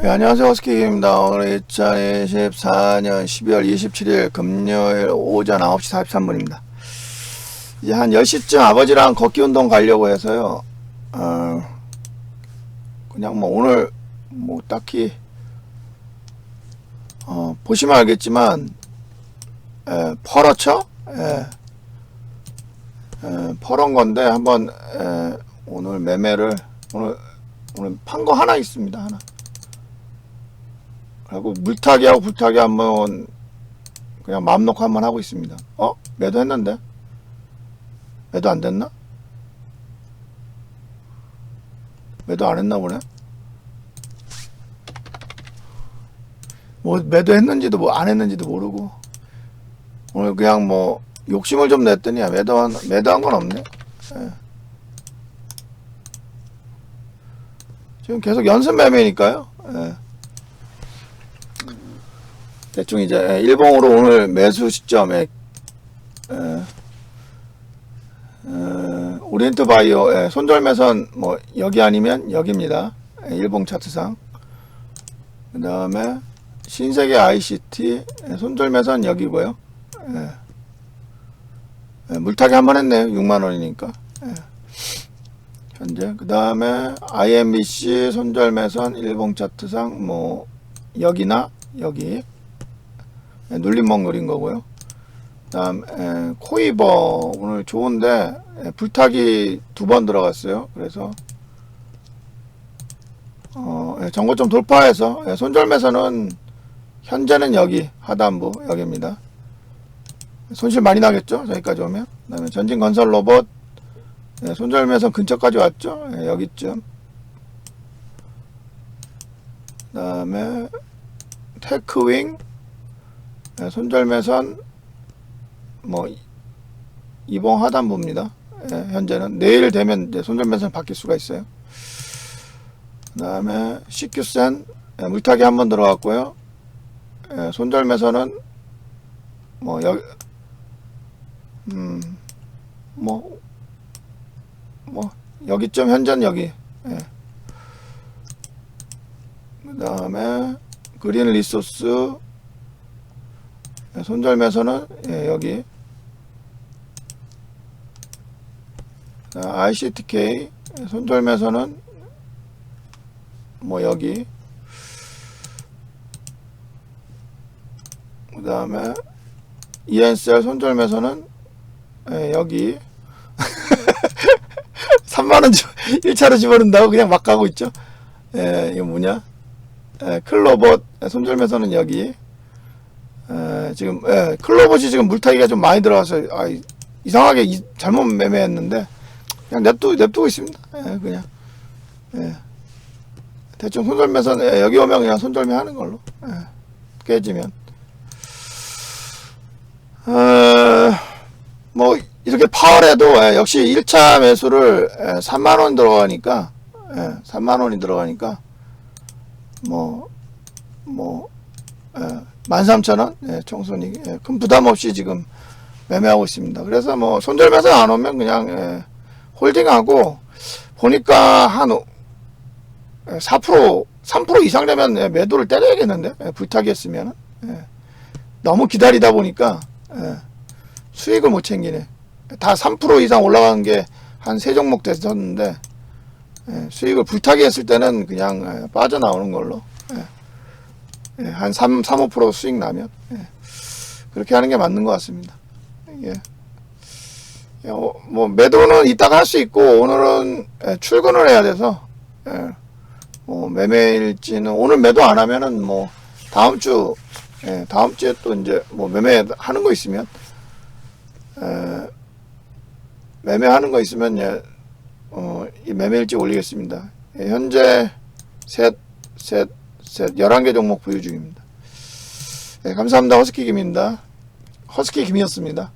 네, 안녕하세요. 허스키입니다. 오늘 2024년 12월 27일 금요일 오전 9시 43분입니다. 이제 한 10시쯤 아버지랑 걷기 운동 가려고 해서요. 어, 그냥 뭐 오늘 뭐 딱히 어, 보시면 알겠지만 에, 펄어쳐? 예. 에, 펄은 건데 한번 에, 오늘 매매를 오늘 오늘 판 거 하나 있습니다. 하나. 그리고 물타기하고 불타기 한번 그냥 마음 놓고 한번 하고 있습니다. 어? 매도 했는데? 매도 안 됐나? 매도 안 했나 보네? 뭐 매도 했는지도 뭐 안 했는지도 모르고 오늘 그냥 뭐 욕심을 좀 냈더니 매도한 매도한 건 없네. 예. 지금 계속 연습 매매니까요. 예. 대충 이제 일봉으로 오늘 매수 시점에 에, 에, 오리엔트 바이오 예, 손절매선 뭐 여기 아니면 여기입니다. 예, 일봉 차트상. 그 다음에 신세계 ICT 예, 손절매선 여기고요. 예. 예, 물타기 한 번 했네요. 6만 원이니까. 예. 현재 그 다음에 IMBC 손절매선 일봉 차트상 뭐 여기나 여기 예, 눌림목 노린 거고요. 다음 에, 코이버 오늘 좋은데 에, 불타기 두 번 들어갔어요. 그래서 어, 예, 정고점 돌파해서 예, 손절매선은 현재는 여기 하단부 여기입니다. 손실 많이 나겠죠? 저기까지 오면. 그 다음에 전진건설 로봇 예, 손절매선 근처까지 왔죠? 예, 여기쯤. 그 다음에 테크윙 예, 손절매선 뭐 이봉 하단부입니다. 예, 현재는 내일 되면 이제 손절매선 바뀔 수가 있어요. 그 다음에 CQ센 예, 물타기 한 번 들어갔고요. 예, 손절매선은 뭐 여기 음 뭐 뭐 여기쯤 현재는 여기. 예. 그 다음에 그린 리소스 예, 손절매선은 예, 여기. 아, ICTK 예, 손절매선은 뭐 여기. 그 다음에 ENCL 손절매선은 예, 여기. 3만원 1차로 집어넣는다고 그냥 막 가고 있죠? 예, 이거 뭐냐? 예, 클로봇 예, 손절매선은 여기 에, 지금 예, 클로봇이 지금 물타기가 좀 많이 들어와서 아, 이- 이상하게 이- 잘못 매매했는데 그냥 냅두 냅두고 있습니다. 예, 그냥 예. 대충 손절매선 예, 여기 오면 그냥 손절매 하는 걸로 예, 깨지면 어, 뭐 이렇게 파월에도 예, 역시 1차 매수를 예, 3만 원 들어가니까 예, 3만 원이 들어가니까 뭐뭐 13,000원? 예, 총선이 예, 큰 부담 없이 지금 매매하고 있습니다. 그래서 뭐 손절매서 안 오면 그냥 예, 홀딩하고 보니까 한 오- 예, 4% 3% 이상 되면 예, 매도를 때려야겠는데? 예, 불타기 했으면 예, 너무 기다리다 보니까 예, 수익을 못 챙기네. 다 3% 이상 올라간 게 한 세 종목 됐었는데 예, 수익을 불타기 했을 때는 그냥 예, 빠져나오는 걸로 예, 한 3, 3, 5% 수익 나면 예, 그렇게 하는 게 맞는 것 같습니다. 예. 예, 어, 뭐 매도는 이따가 할 수 있고 오늘은 예, 출근을 해야 돼서 예, 뭐 매매일지는 오늘 매도 안 하면은 뭐 다음 주 예, 다음 주에 또 이제 뭐 매매 하는 거 있으면 예, 매매하는 거 있으면 예, 어, 이 매매일지 올리겠습니다. 예, 현재 셋, 셋, 셋, 11개 종목 보유 중입니다. 네, 감사합니다. 허스키 김입니다. 허스키 김이었습니다.